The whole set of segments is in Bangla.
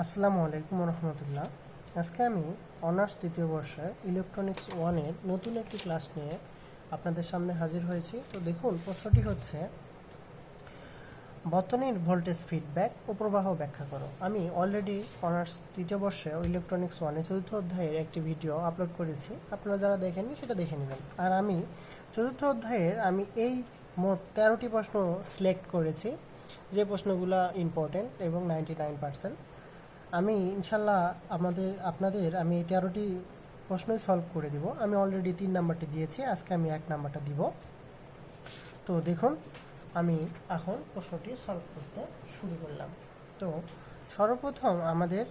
আসসালামু আলাইকুম রহমতুল্লাহ আজকে আমি অনার্স তৃতীয় বর্ষে ইলেকট্রনিক্স ওয়ানের নতুন একটি ক্লাস নিয়ে আপনাদের সামনে হাজির হয়েছি। তো দেখুন, প্রশ্নটি হচ্ছে, বর্তনীর ভোল্টেজ ফিডব্যাক ও প্রবাহ ব্যাখ্যা করো। আমি অলরেডি অনার্স তৃতীয় বর্ষে ইলেকট্রনিক্স ওয়ানে চতুর্থ অধ্যায়ের একটি ভিডিও আপলোড করেছি। আপনারা যারা দেখেননি, সেটা দেখে নেবেন। আর আমি চতুর্থ অধ্যায়ের আমি এই মোট তেরোটি প্রশ্ন সিলেক্ট করেছি। যে প্রশ্নগুলো ইম্পর্টেন্ট এবং নাইনটি নাইন পার্সেন্ট আমি ইনশাল্লাহ আমাদের, আপনাদের আমি এই তেরোটি প্রশ্নই সলভ করে দিব। আমি অলরেডি তিন নাম্বারটি দিয়েছি, আজকে আমি এক নাম্বারটা দিব। তো দেখুন, আমি এখন প্রশ্নটি সলভ করতে শুরু করলাম। তো সর্বপ্রথম আমাদের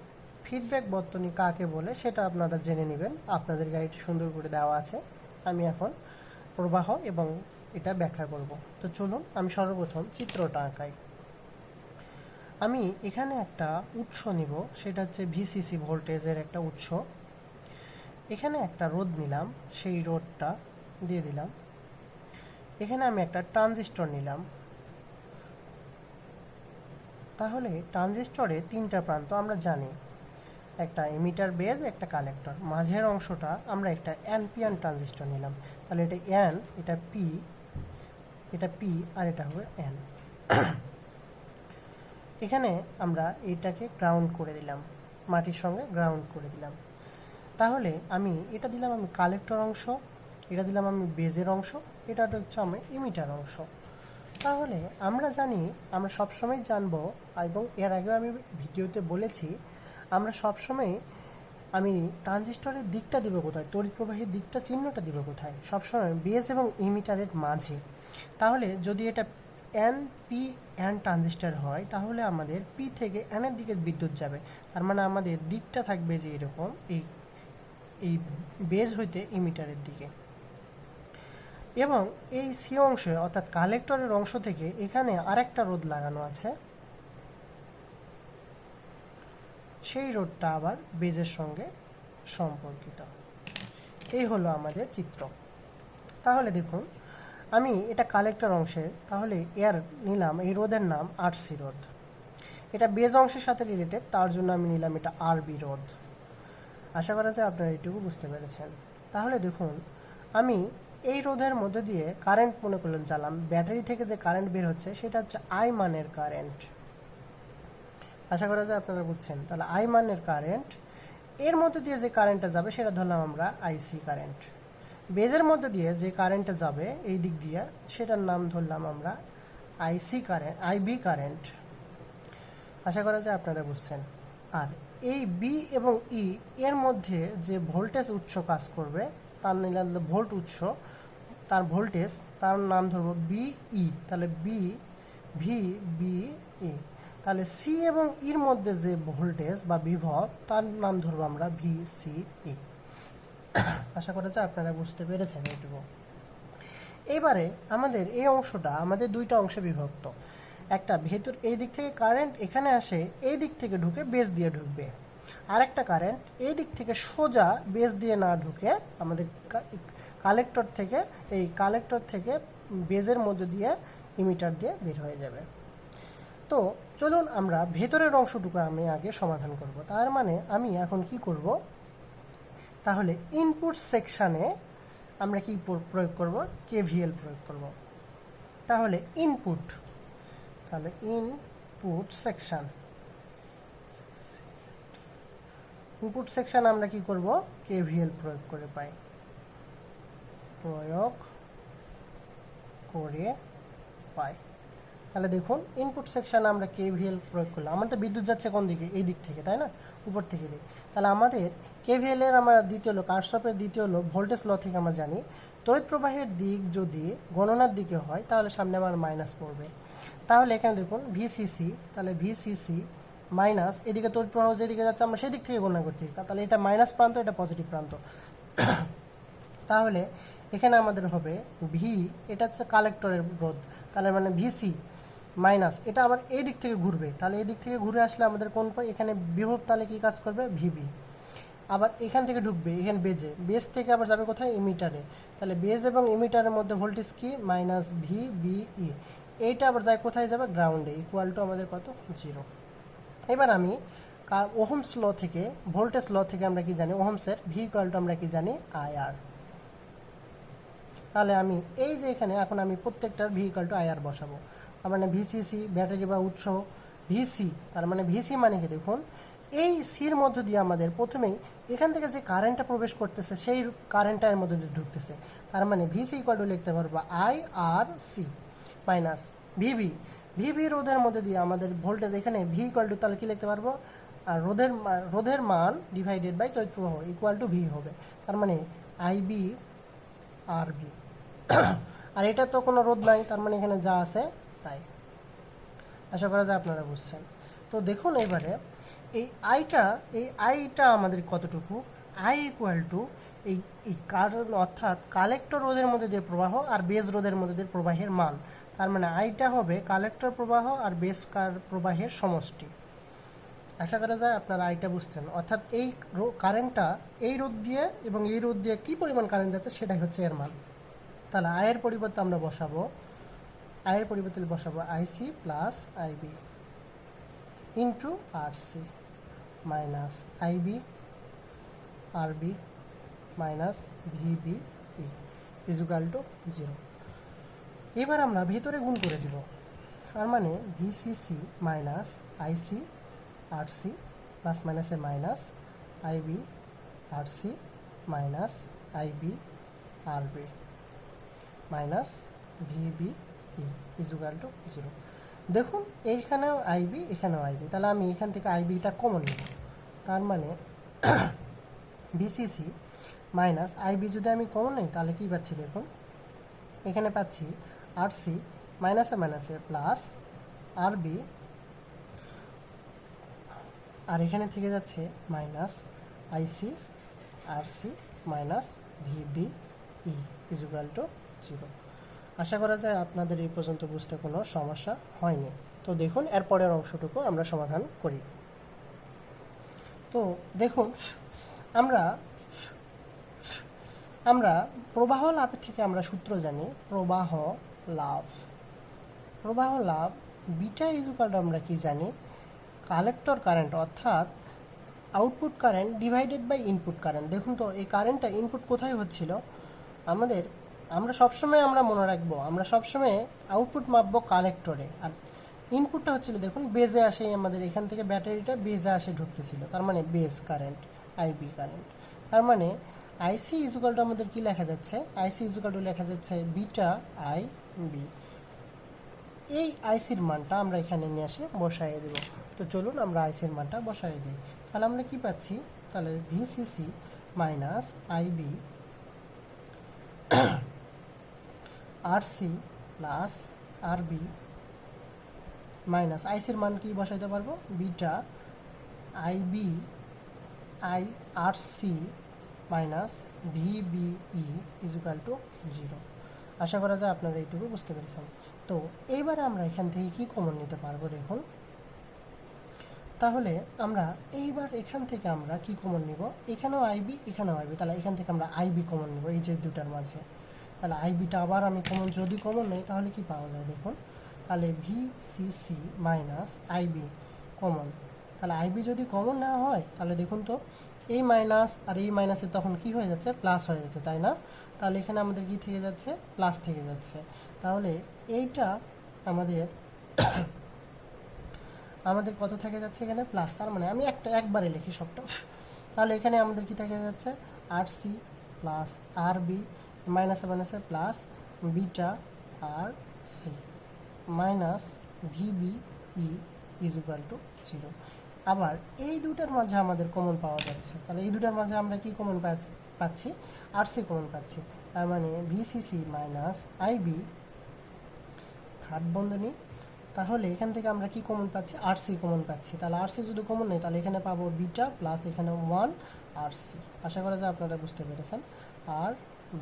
ফিডব্যাক বর্তনী কাকে বলে সেটা আপনারা জেনে নেবেন। আপনাদের গাইড সুন্দর করে দেওয়া আছে। আমি এখন প্রবাহ এবং এটা ব্যাখ্যা করব। তো চলুন, আমি সর্বপ্রথম চিত্রটা আঁকাই। আমি এখানে একটা উৎস নিব, সেটা হচ্ছে ভিসিসি ভোল্টেজের একটা উৎস। এখানে একটা রোদ নিলাম, সেই রোদটা দিয়ে দিলাম। এখানে আমি একটা ট্রানজিস্টর নিলাম। তাহলে ট্রানজিস্টরে তিনটা প্রান্ত আমরা জানি। একটা এমিটার বেজ একটা কালেক্টর মাঝের অংশটা আমরা একটা এন পিয়ান ট্রানজিস্টর নিলাম। তাহলে এটা এন এটা পি এটা পি আর এটা হবে এন এখানে আমরা এটাকে গ্রাউন্ড করে দিলাম, মাটির সঙ্গে গ্রাউন্ড করে দিলাম। তাহলে আমি এটা দিলাম আমি কালেক্টর অংশ, এটা দিলাম আমি বেজের অংশ, এটা হচ্ছে আমি ইমিটার অংশ। তাহলে আমরা জানি, আমরা সবসময় জানব, এবং এর আগেও আমি ভিডিওতে বলেছি, আমরা সবসময় আমি ট্রানজিস্টরের দিকটা দিব কোথায় তড়িৎ প্রবাহের দিকটা চিহ্নটা দিব কোথায়? সবসময় বেজ এবং ইমিটারের মাঝে। তাহলে যদি এটা এন পি এন ট্রানজিস্টর হয়, তাহলে আমাদের পি থেকে এনের দিকে বিদ্যুৎ যাবে। তার মানে আমাদের দিকটা থাকবে যে এরকম এই এই বেজ হইতে ইমিটারের দিকে। এবং এই সি অংশে, অর্থাৎ কালেক্টরের অংশ থেকে এখানে আরেকটা রোদ লাগানো আছে। সেই রোডটা আবার বেজের সঙ্গে সম্পর্কিত। এই হলো আমাদের চিত্র। তাহলে দেখুন আমি এটা কালেক্টর অংশে তাহলে এর নিলাম, এই রোদের নাম আরসি রোদ এটা বেজ অংশের সাথে রিলেটেড তার জন্য আমি নিলাম এটা আরবি রোদ আশা করা যায় আপনারা এটুকু বুঝতে পেরেছেন। তাহলে দেখুন, আমি এই রোধের মধ্যে দিয়ে কারেন্ট মনে করলেন চালাম ব্যাটারি থেকে যে কারেন্ট বের হচ্ছে, সেটা হচ্ছে আই মানের কারেন্ট আশা করা যায় আপনারা বুঝছেন? তাহলে আই মানের কারেন্ট এর মধ্যে দিয়ে যে কারেন্টটা যাবে, সেটা ধরলাম আমরা আইসি কারেন্ট বেজের মধ্যে দিয়ে যে কারেন্টটা যাবে, এই দিক দিয়ে, সেটার নাম ধরলাম আমরা I C current I B current আশা করা যায় আপনারা বুঝছেন। আর এই বি এবং ই এর মধ্যে যে ভোল্টেজ উৎস কাজ করবে, তার নিলাম ভোল্ট উৎস, তার ভোল্টেজ তার নাম ধরবো বিই তাহলে বি ভি বি ই তাহলে সি এবং ইর মধ্যে যে ভোল্টেজ বা বিভব, তার নাম ধরবো আমরা ভি সি ই আশা করা যায় আপনারা বুঝতে পেরেছেন এইটুকু। এবারে আমাদের এই অংশটা, আমাদের দুইটা অংশে বিভক্ত। একটা ভেতর এই দিক থেকে কারেন্ট এখানে আসে, এই দিক থেকে ঢুকে বেস দিয়ে ঢুকবে। আরেকটা কারেন্ট এই দিক থেকে সোজা বেস দিয়ে না ঢুকে আমাদের কালেক্টর থেকে, এই কালেক্টর থেকে বেজের মধ্যে দিয়ে ইমিটার দিয়ে বের হয়ে যাবে। তো চলুন আমরা ভেতরের অংশটুকু আমি আগে সমাধান করব। তার মানে আমি এখন কি করব? তাহলে ইনপুট সেকশানে আমরা কি প্রয়োগ করব? কেভিএল প্রয়োগ করব। তাহলে ইনপুট তাহলে ইনপুট সেকশন ইনপুট সেকশন আমরা কি করব? কেভিএল প্রয়োগ করে পাই। প্রয়োগ করে পাই। তাহলে দেখুন ইনপুট সেকশন আমরা কেভিএল প্রয়োগ করলাম। আমাদের বিদ্যুৎ যাচ্ছে কোন দিকে? এই দিক থেকে, তাই না? উপর থেকে দিক। তাহলে আমাদের কেভিএল এর আমরা দ্বিতীয় লো কারশপের দ্বিতীয় লো ভোল্টেজ ল থেকে আমরা জানি, তড়িৎ প্রবাহের দিক যদি গণনার দিকে হয়, তাহলে সামনে আমার মাইনাস পড়বে। তাহলে এখানে দেখুন ভিসিসি তাহলে ভিসিসি মাইনাস এদিকে তড়িৎ প্রবাহ যেদিকে যাচ্ছে, আমরা সেদিক থেকে গণনা করছি তাহলে এটা মাইনাস প্রান্ত, এটা পজিটিভ প্রান্ত। তাহলে এখানে আমাদের হবে ভি এটা হচ্ছে কালেক্টরের রোধ, তাহলে মানে ভিসি মাইনাস এটা আবার এই দিক থেকে ঘুরবে। তাহলে এই দিক থেকে ঘুরে আসলে আমাদের কোন এখানে বিভব তাহলে কি কাজ করবে? ভিবি আবার এখান থেকে ঢুকবে, এখানে বেজে বেজ থেকে আবার যাবে কোথায়? ইমিটারে তাহলে বেজ এবং ইমিটারের মধ্যে ভোল্টেজ কি? মাইনাস ভি বি ই এইটা আবার যায় কোথায় যাবে? গ্রাউন্ডে ইকুয়াল টু আমাদের কত? জিরো এবার আমি ওহমস ল থেকে ভোল্টেজ ল থেকে আমরা কি জানি? ওহমসের ভি ইকুয়ালটু আমরা কি জানি? আই আর তাহলে আমি এই যে এখানে, এখন আমি প্রত্যেকটার V equal to I R বসাবো। তার মানে ভিসিসি ব্যাটারি বা উৎস। ভিসি তার মানে ভিসি মানে কি? দেখুন এই সির মধ্য দিয়ে আমাদের প্রথমেই এখান থেকে যে কারেন্টটা প্রবেশ করতেছে, সেই কারেন্টটা এর মধ্যে দিয়ে ঢুকতেছে। তার মানে ভিসি ইকুয়াল টু লিখতে পারব I R C minus VV VV রোধের মধ্যে দিয়ে আমাদের ভোল্টেজ এখানে ভি ইকুয়াল টু তাহলে কি লিখতে পারব? আর রোধের রোধের মান ডিভাইডেড বাই তৈরি প্রবাহ ইকুয়াল টু ভি হবে। তার মানে আইবি আর বি আর এটা তো কোনো রোধ নাই, তার মানে এখানে যা আছে তাই। আশা করা যায় আপনারা বুঝছেন। তো দেখুন এবারে এই আইটা এই আইটা আমাদের কতটুকু? আই ইকুয়াল টু এই এই কারণ অর্থাৎ কালেক্টর রোধের মধ্যে দিয়ে প্রবাহ আর বেজ রোধের মধ্যে দিয়ে প্রবাহের মান। তার মানে আইটা হবে কালেক্টর প্রবাহ আর বেস কার প্রবাহের সমষ্টি। আশা করা যায় আপনারা আইটা বুঝতেন অর্থাৎ এই কারেন্টটা এই রোধ দিয়ে এবং এই রোধ দিয়ে কি পরিমাণ কারেন্ট যাচ্ছে সেটাই হচ্ছে এর মান। তাহলে আয়ের পরিবর্তে আমরা বসাবো। আয়ের পরিবর্তে বসাবো IC plus IB into R C minus IB RB minus VB E equal to zero এবার আমরা ভিতরে গুণ করে দিব। তার মানে VCC minus IC R C plus মাইনাসে minus IB R C minus IB RB minus VB E equal to zero দেখুন, এইখানেও আইবি এখানেও আইবি তাহলে আমি এখান থেকে আইবিটা কমন নেব। তার মানে বিসিসি মাইনাস আইবি যদি আমি কমন নিই, তাহলে কী পাচ্ছি দেখুন? এখানে পাচ্ছি আর সি মাইনাসে মাইনাসে প্লাস আরবি আর এখানে থেকে যাচ্ছে minus IC R C minus VB E equal to zero আশা করা যায় আপনাদের এই পর্যন্ত বুঝতে কোনো সমস্যা হয়নি। তো দেখুন, এর পরের অংশটুকু আমরা সমাধান করি। তো দেখুন, আমরা আমরা প্রবাহ লাভের থেকে আমরা সূত্র জানি, প্রবাহ লাভ। প্রবাহ লাভ, বিটা ইজুকাল আমরা কি জানি? কালেক্টর কারেন্ট অর্থাৎ output current divided by input current দেখুন তো, এই কারেন্টটা ইনপুট কোথায় হচ্ছিল? আমাদের আমরা সবসময় আমরা মনে রাখব, আমরা সবসময় আউটপুট মাপবো কালেক্টরে আর ইনপুটটা হচ্ছিল, দেখুন বেজে আসে আমাদের এখান থেকে ব্যাটারিটা বেজে আসে ঢুকতেছিল। তার মানে বেজ কারেন্ট আইবি কারেন্ট তার মানে আইসি ইজুকালটা আমাদের কি লেখা যাচ্ছে? আইসি ইজুকালটা লেখা যাচ্ছে বিটা আই বি এই আইসির মানটা আমরা এখানে নিয়ে আসে বসাই দেব। তো চলুন আমরা আইসির মানটা বসাই দিই। তাহলে আমরা কি পাচ্ছি? তাহলে VCC minus IB R C plus R B minus আইসির মান কি বসাইতে পারব? Beta IB I R C minus VBE equal to zero আশা করা যায় আপনারা এইটুকু বুঝতে পেরেছেন। তো এইবারে আমরা এখান থেকে কি কমন নিতে পারব দেখুন। তাহলে আমরা এইবার এখান থেকে আমরা কি কমন নিব? এখানেও আইবি এখানেও আইবি তাহলে এখান থেকে আমরা আইবি কমন নিব এই যে দুটার মাঝে। তাহলে আইবিটা আবার আমি কমন যদি কমন নেই, তাহলে কি পাওয়া যায় দেখুন? তাহলে V C C minus IB common তাহলে আইবি যদি কমন না হয়, তাহলে দেখুন তো এই মাইনাস আর এই মাইনাসে তখন কি হয়ে যাচ্ছে? প্লাস হয়ে যাচ্ছে, তাই না? তাহলে এখানে আমাদের কি থেকে যাচ্ছে? প্লাস থেকে যাচ্ছে। তাহলে এইটা আমাদের আমাদের কত থেকে যাচ্ছে এখানে? প্লাস তার মানে আমি একটা, একবারে লিখি সবটা। তাহলে এখানে আমাদের কি থেকে যাচ্ছে? R C plus R B মাইনাসে মাইনাসে plus beta R C. Minus VB E is equal to zero. আবার এই দুটার মাঝে আমাদের কমন পাওয়া যাচ্ছে। তাহলে এই দুটার মাঝে আমরা কি কমন পাচ্ছি? আর সি কমন পাচ্ছি। তার মানে ভিসিসি মাইনাস আইবি থার্ড বন্ধনী। তাহলে এখান থেকে আমরা কি কমন পাচ্ছি? আর সি কমন পাচ্ছি। তাহলে আর সি যদি কমন নেই, তাহলে এখানে পাবো বিটা প্লাস এখানে ওয়ান আর সি। আশা করা যায় আপনারা বুঝতে পেরেছেন। R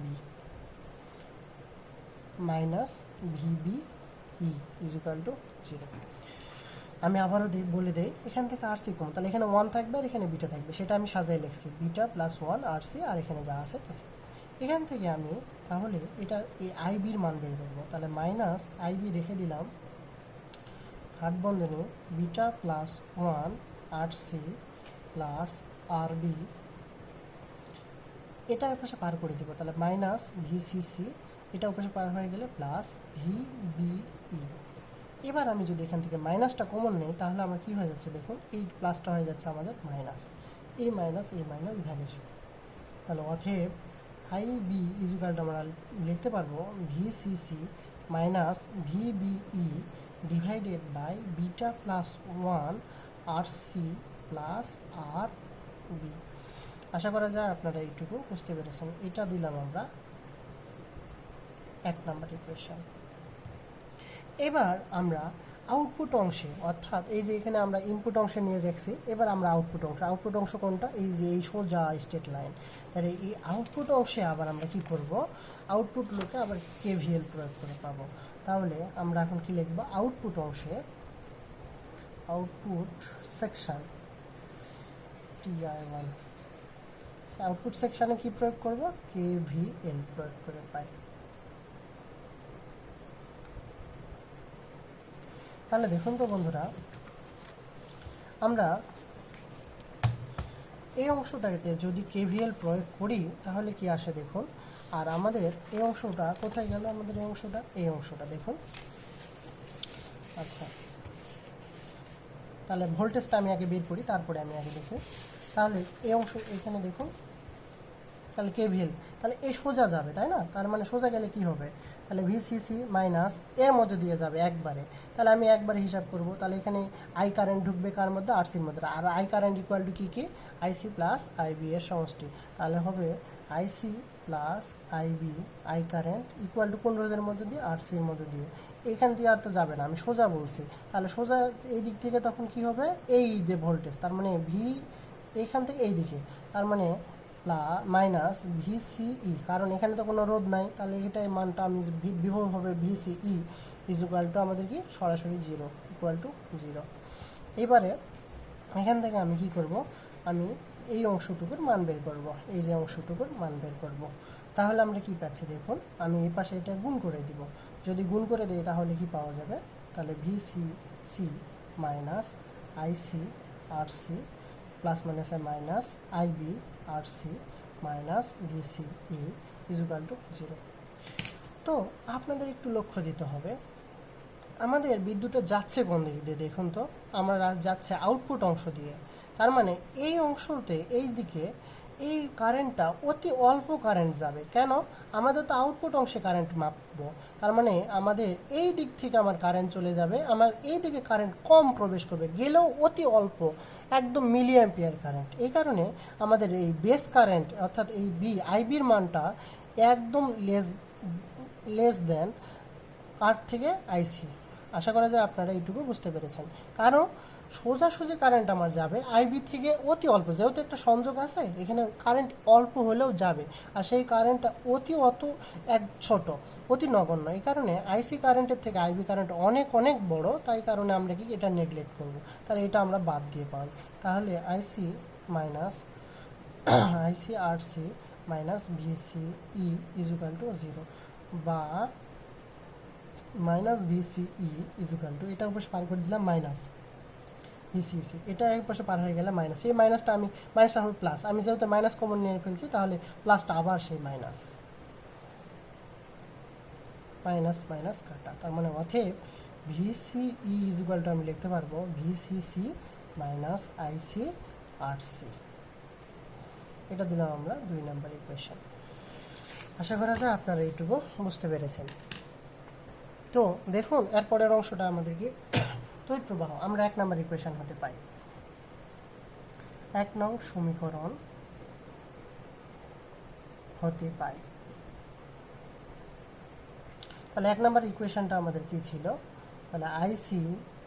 B minus VB E equal to zero আমি আবারও বলে দেই, এখান থেকে আর সি কমন। তাহলে এখানে ওয়ান থাকবে আর এখানে বিটা থাকবে। সেটা আমি সাজাই লিখছি। Beta plus one R C আর এখানে যা আছে তাই। এখান থেকে আমি তাহলে এটা এই আইবির মান বের করব। তাহলে মাইনাস আইবি রেখে দিলাম। থার্ড বন্ধনী beta plus one R C plus R B এটা পাশে পার করে দিব, তাহলে মাইনাস ভিসিসি এটা পাশে পার হয়ে গেলে প্লাস ভি বিই এবার আমি যদি এখান থেকে মাইনাসটা কমন নেই, তাহলে আমার কি হয়ে যাচ্ছে দেখুন, এই প্লাসটা হয়ে যাচ্ছে আমাদের মাইনাস এই মাইনাস এই মাইনাস ভ্যানিশ তাহলে অথেব আই বি ইজুকালটা আমরা লিখতে পারব VCC minus VBE divided by beta plus one R C plus R B আশা করা যায় আপনারা এইটুকু বুঝতে পেরেছেন। এটা দিলাম আমরা এক নাম্বার ইকুয়েশন এবার আমরা আউটপুট অংশে, অর্থাৎ এই যে এখানে আমরা ইনপুট অংশে নিয়ে রেখেছি এবার আমরা আউটপুট অংশ। আউটপুট অংশ কোনটা? এই যে এই সোজা স্টেট লাইন তাহলে এই আউটপুট অংশে আবার আমরা কি করব? আউটপুট লোকে আবার কেভিএল প্রয়োগ করে পাবো। তাহলে আমরা এখন কি লিখব? আউটপুট অংশে output section TI one output সেকশনে কি প্রয়োগ করব? কেভিএল প্রয়োগ করে পাই। তাহলে দেখুন তো বন্ধুরা, আমরা এই অংশটাতে যদি কেভিএল প্রয়োগ করি, তাহলে কি আসে দেখুন? আর আমাদের এই অংশটা কোথায় গেল? আমাদের এই অংশটা এই অংশটা দেখুন। আচ্ছা। তাহলে ভোল্টেজটা আমি আগে বের করি, তারপরে আমি আগে দেখি। তাহলে এই অংশ এখানে দেখুন, তাহলে কে কেভিএল, তাহলে এই সোজা যাবে, তাই না? তার মানে সোজা গেলে কি হবে? তাহলে ভিসিসি মাইনাস এর মধ্যে দিয়ে যাবে একবারে। তাহলে আমি একবারে হিসাব করব, তাহলে এখানে আই কারেন্ট ঢুকবে কার মধ্যে? আর সির মধ্যে। আর আই কারেন্ট ইকুয়াল টু কী কী? আইসি প্লাস আইবি এর সমষ্টি। তাহলে হবে IC plus IB I current equal to কোন রোধের মধ্যে দিয়ে আর সির মধ্যে দিয়ে। এইখান দিয়ে আর তো যাবে না, আমি সোজা বলছি। তাহলে সোজা এই দিক থেকে তখন কি হবে? এই যে ভোল্টেজ তার মানে ভি এইখান থেকে এই দিকে তার মানে মাইনাস ভিসিই। কারণ এখানে তো কোনো রোধ নাই। তাহলে এটাই মানটা আমি বিভব হবে ভিসিই ইজ ইকুয়াল টু আমাদের কি? সরাসরি জিরো ইকুয়াল টু জিরো এবারে এখান থেকে আমি কি করব? আমি এই অংশটুকুর মান বের করব। এই যে অংশটুকুর মান বের করব। তাহলে আমরা কি পাচ্ছি দেখুন? আমি এই পাশে এটা গুণ করে দিব। যদি গুণ করে দিই তাহলে কি পাওয়া যাবে? তাহলে VC C minus IC R C plus মাইনাসে minus IB R C minus VCE equal to zero তো আপনাদের একটু লক্ষ্য দিতে হবে। আমাদের বিদ্যুৎটা যাচ্ছে কোন দিক দিয়ে দেখুন তো। আমরা যাচ্ছে আউটপুট অংশ দিয়ে। তার মানে এই অংশতে এই দিকে এই কারেন্টটা অতি অল্প কারেন্ট যাবে। কেন? আমাদের তো আউটপুট অংশে কারেন্ট মাপবো। তার মানে আমাদের এই দিক থেকে আমার কারেন্ট চলে যাবে, আমার এই দিকে কারেন্ট কম প্রবেশ করবে, গেলেও অতি অল্প, একদম মিলি অ্যাম্পিয়ার কারেন্ট এই কারণে আমাদের এই বেস কারেন্ট অর্থাৎ এই বি আইবির মানটা একদম লেস লেস দেন কার থেকে আইসি আশা করা যায় আপনারা এইটুকু বুঝতে পেরেছেন। কারণ সোজাসুজি কারেন্ট আমার যাবে আইবি থেকে অতি অল্প, যেহেতু একটা সংযোগ আছে, এখানে কারেন্ট অল্প হলেও যাবে। আর সেই কারেন্টটা অতি অত এক ছোট, অতি নগণ্য। এই কারণে আইসি কারেন্টের থেকে আইবি কারেন্ট অনেক অনেক বড়, তাই কারণে আমরা কি এটা নেগলেক্ট করব? তাহলে এটা আমরা বাদ দিয়ে পাই তাহলে IC minus IC R C minus VC E equal to zero বা মাইনাস ভিসিই ইজুকাল টু এটা উপর পার করে দিলাম মাইনাস ভিসিসি এটা এক পাশে পার হয়ে গেলে মাইনাস এই মাইনাসটা আমি মাইনাসটা হবে প্লাস আমি যেহেতু মাইনাস কমন নিয়ে ফেলছি, তাহলে প্লাসটা আবার সেই মাইনাস মাইনাস মাইনাস কাটা। তার মানে অথেব ভিসিই ইজুকাল টু আমি লিখতে পারব VCC minus IC R C এটা দিলাম আমরা দুই নাম্বার ইকুয়েশন আশা করা যায় আপনারা এইটুকু বুঝতে পেরেছেন। তো দেখুন, এরপরের অংশটা আমাদেরকে তড়িৎ প্রবাহ আমরা এক নাম্বার ইকুয়েশন হতে পাই এক নং সমীকরণ হতে পাই তাহলে এক নাম্বার ইকুয়েশনটা আমাদের কি ছিল? তাহলে আইসি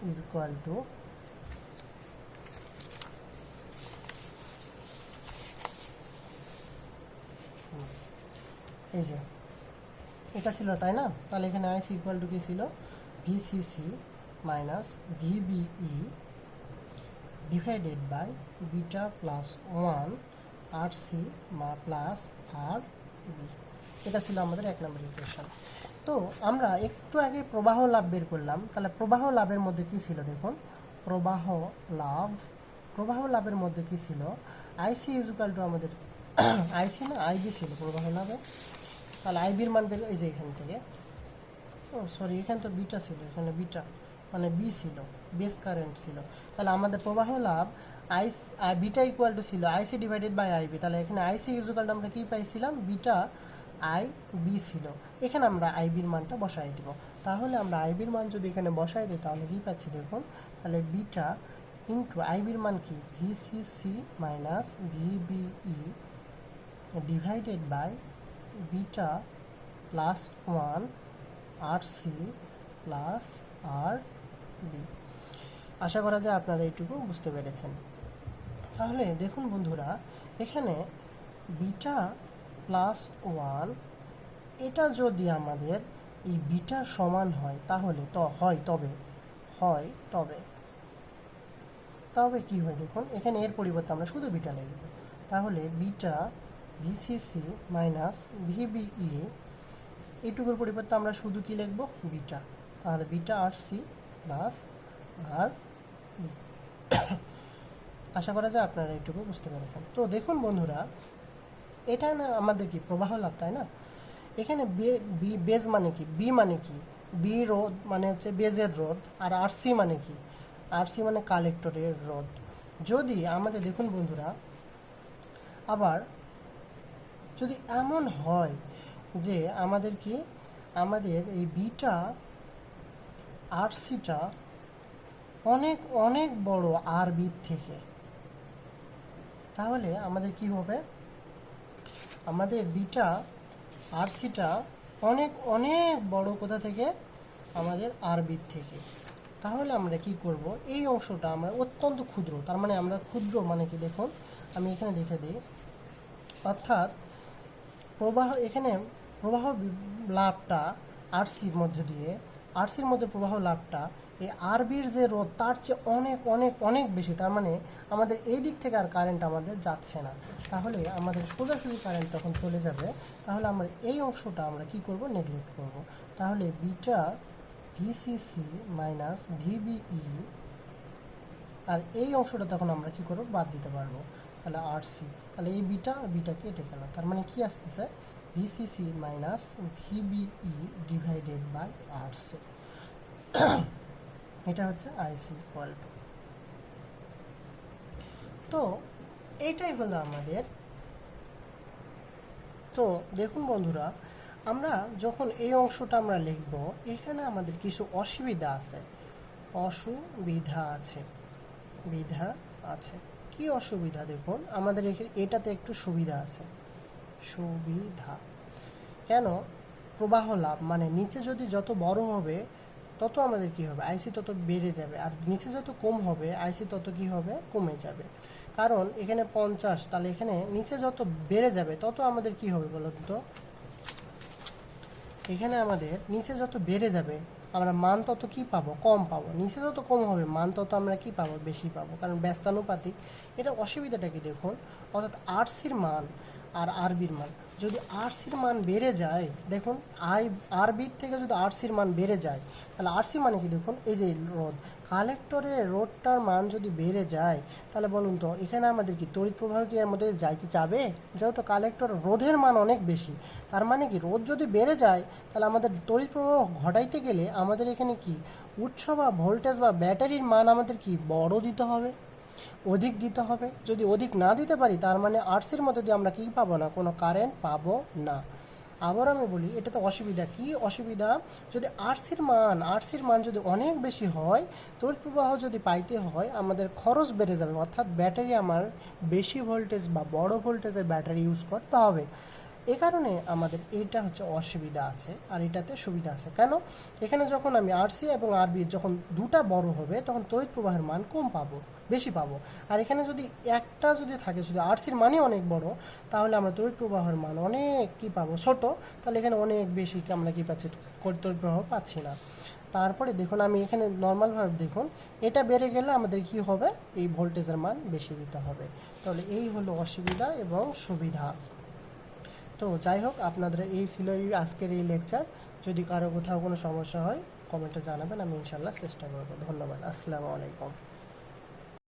ইজ ইকুয়াল টু এই যে, এটা ছিল, তাই না? তাহলে এখানে আইসি ইকুয়াল টু কি ছিল? VCC minus VBE divided by beta plus one R C মা প্লাস আর বি এটা ছিল আমাদের এক নম্বর ইকুয়েশন তো আমরা একটু আগে প্রবাহ লাভ বের করলাম। তাহলে প্রবাহ লাভের মধ্যে কি ছিল দেখুন? প্রবাহ লাভ, প্রবাহ লাভের মধ্যে কি ছিল? আইসি ইজুকাল টু আমাদের আইসি না? আইবি ছিল প্রবাহ লাভে। তাহলে আইবির মান বের এই যে এখান থেকে। ও সরি এখানে তো বিটা ছিল, এখানে বিটা মানে বি ছিল বেস কারেন্ট ছিল। তাহলে আমাদের প্রবাহ লাভ আইস বিটা ইকুয়াল টু ছিল আইসি ডিভাইডেড বাই আইবি তাহলে এখানে আইসি ইজুকাল আমরা কী পাইছিলাম? বিটা আই বি ছিল। এখানে আমরা আইবির মানটা বসাই দিব। তাহলে আমরা আইবির মান যদি এখানে বসাই দিই, তাহলে কী পাচ্ছি দেখুন? তাহলে বিটা ইন্টু আইবির মান কি? VCC minus VBE divided by beta plus one R C plus R আশা করা যায় আপনারা এইটুকু বুঝতে পেরেছেন। তাহলে দেখুন বন্ধুরা, এখানে বিটা প্লাস ওয়ান, এটা যদি আমাদের এই বিটার সমান হয়, তাহলে তো, হয় তবে হয় তবে। তবে কি হয় দেখুন, এখানে এর পরিবর্তে আমরা শুধু বিটা লিখব। তাহলে বিটা ভিসিসি মাইনাস ভিবিই, এইটুকুর পরিবর্তে আমরা শুধু কি লিখব? বিটা। তাহলে beta R C plus R আশা করা যায় আপনারা এইটুকু বুঝতে পেরেছেন। তো দেখুন বন্ধুরা, এটা না আমাদের কি প্রবাহ লাভ, তাই না? এখানে বি, বেজ মানে কি? বি মানে কি? বি রোধ মানে হচ্ছে বেজের রোধ আর আর সি মানে কি? আর সি মানে কালেক্টরের রোধ। যদি আমাদের, দেখুন বন্ধুরা, আবার যদি এমন হয় যে আমাদের কি? আমাদের এই বিটা আর সিটা অনেক অনেক বড় আর বির থেকে। তাহলে আমাদের কি হবে? আমাদের বিটা আর সিটা অনেক অনেক বড় কোথা থেকে? আমাদের আরবির থেকে। তাহলে আমরা কি করব? এই অংশটা আমরা অত্যন্ত ক্ষুদ্র, তার মানে আমরা ক্ষুদ্র মানে কি দেখুন, আমি এখানে দেখে দিই। অর্থাৎ প্রবাহ, এখানে প্রবাহ লাভটা আরসির মধ্যে দিয়ে আরসির মধ্যে প্রবাহ লাভটা এই আরবির যে রোধ, তার চেয়ে অনেক অনেক অনেক বেশি। তার মানে আমাদের এই দিক থেকে আর কারেন্ট আমাদের যাচ্ছে না। তাহলে আমাদের সোজাসুজি কারেন্ট তখন চলে যাবে। তাহলে আমরা এই অংশটা আমরা কি করব? নেগলেক্ট করব। তাহলে বিটা ভিসিসি মাইনাস ভিবিই আর এই অংশটা তখন আমরা কি করব? বাদ দিতে পারব। তাহলে আর সি তাহলে এই বিটা বিটা কেটে গেল। তার মানে কি আসতেছে? VCC minus VBE divided by R C এটা হচ্ছে আইসি ইকুয়াল টু তো এইটাই হলো আমাদের। তো, দেখুন বন্ধুরা, আমরা যখন এই অংশটা আমরা লিখব, এখানে আমাদের কিছু অসুবিধা আছে। অসুবিধা আছে। বিধা আছে। কি অসুবিধা দেখুন, আমাদের এটাতে একটু সুবিধা আছে। সুবিধা। কেন? প্রবাহ লাভ। মানে নিচে যদি যত বড় হবে, তত আমাদের কি হবে? আইসি তত বেড়ে যাবে। আর নিচে যত কম হবে আইসি তত কি হবে? কমে যাবে। কারণ এখানে পঞ্চাশ, তাহলে এখানে নিচে যত বেড়ে যাবে, তত আমাদের কি হবে বলুন তো? এখানে আমাদের নিচে যত বেড়ে যাবে, আমরা মান তত কি পাবো? কম পাবো। নিচে যত কম হবে, মান তত আমরা কি পাবো? বেশি পাবো। কারণ ব্যস্তানুপাতিক। এটা অসুবিধাটা কি দেখুন? অর্থাৎ আরসির মান আর আরবির মান। যদি আরসির মান বেড়ে যায়, দেখুন, আই, আরবির থেকে যদি আরসির মান বেড়ে যায়, তাহলে আরসি মানে কি দেখুন? এই যে রোধ। কালেক্টরের রোধটার মান যদি বেড়ে যায়, তাহলে বলুন তো, এখানে আমাদের কি তড়িৎ প্রবাহ কি এর মধ্যে যাইতে চাবে যেহেতু কালেক্টর রোধের মান অনেক বেশি, তার মানে কি রোদ যদি বেড়ে যায়, তাহলে আমাদের তড়িৎ প্রবাহ ঘটাইতে গেলে আমাদের এখানে কি উৎস বা ভোল্টেজ বা ব্যাটারির মান আমাদের কি বড় দিতে হবে? অধিক দিতে হবে। যদি অধিক না দিতে পারি, তার মানে আর্টসের মধ্যে দিয়ে আমরা কি পাবো না? কোনো কারেন্ট পাবো না। আবার আমি বলি এটা তো অসুবিধা কি? অসুবিধা, যদি আরসির মান আরসির মান যদি অনেক বেশি হয়, তড়িৎ প্রবাহ যদি পাইতে হয়, আমাদের খরচ বেড়ে যাবে। অর্থাৎ ব্যাটারি আমার বেশি ভোল্টেজ বা বড় ভোল্টেজের ব্যাটারি ইউজ করতে হবে। এ কারণে আমাদের এইটা হচ্ছে অসুবিধা আছে, আর এটাতে সুবিধা আছে। কেন? এখানে যখন আমি আরসি এবং আরবি যখন দুটা বড় হবে, তখন তড়িৎ প্রবাহের মান কম পাবো। বেশি পাবো। আর এখানে যদি একটা যদি থাকে, যদি আরসির মানই অনেক বড়, তাহলে আমরা তড়িৎ প্রবাহের মান অনেক কি পাবো? ছোট, তাহলে এখানে অনেক বেশি আমরা কি পাচ্ছি? তড়িৎ প্রবাহ পাচ্ছি না। তারপরে দেখুন, আমি এখানে নর্মালভাবে দেখুন, এটা বেড়ে গেলে আমাদের কি হবে? এই ভোল্টেজের মান বেশি দিতে হবে। তাহলে এই হলো অসুবিধা এবং সুবিধা। তো যাই হোক, আপনাদের এই ছিল এই আজকের এই লেকচার যদি কারও কোথাও কোনো সমস্যা হয় কমেন্টে জানাবেন, আমি ইনশাল্লাহ চেষ্টা করব। ধন্যবাদ, আসসালামু আলাইকুম।